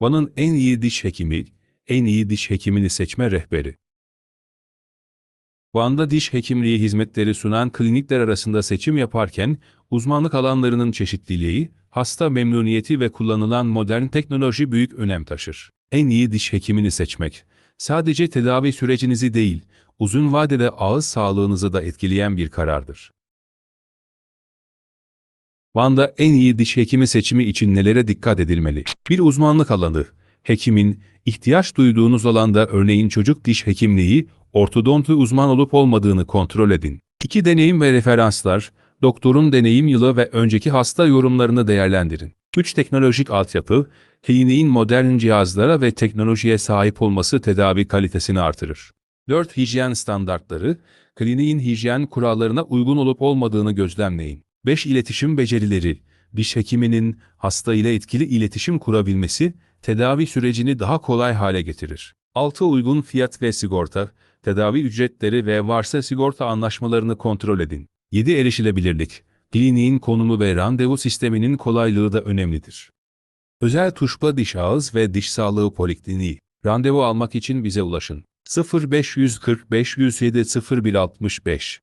Van'ın en iyi diş hekimi, en iyi diş hekimini seçme rehberi. Van'da diş hekimliği hizmetleri sunan klinikler arasında seçim yaparken, uzmanlık alanlarının çeşitliliği, hasta memnuniyeti ve kullanılan modern teknoloji büyük önem taşır. En iyi diş hekimini seçmek, sadece tedavi sürecinizi değil, uzun vadede ağız sağlığınızı da etkileyen bir karardır. Van'da en iyi diş hekimi seçimi için nelere dikkat edilmeli? Bir uzmanlık alanı. Hekimin, ihtiyaç duyduğunuz alanda örneğin çocuk diş hekimliği, ortodontu uzman olup olmadığını kontrol edin. İki deneyim ve referanslar, doktorun deneyim yılı ve önceki hasta yorumlarını değerlendirin. 3. Teknolojik altyapı, kliniğin modern cihazlara ve teknolojiye sahip olması tedavi kalitesini artırır. 4. Hijyen standartları, kliniğin hijyen kurallarına uygun olup olmadığını gözlemleyin. 5. İletişim becerileri, diş hekiminin hasta ile etkili iletişim kurabilmesi, tedavi sürecini daha kolay hale getirir. 6. Uygun fiyat ve sigorta, tedavi ücretleri ve varsa sigorta anlaşmalarını kontrol edin. 7. Erişilebilirlik, kliniğin konumu ve randevu sisteminin kolaylığı da önemlidir. Özel Tuşba Diş Ağız ve Diş Sağlığı Polikliniği. Randevu almak için bize ulaşın. 0540 507 0165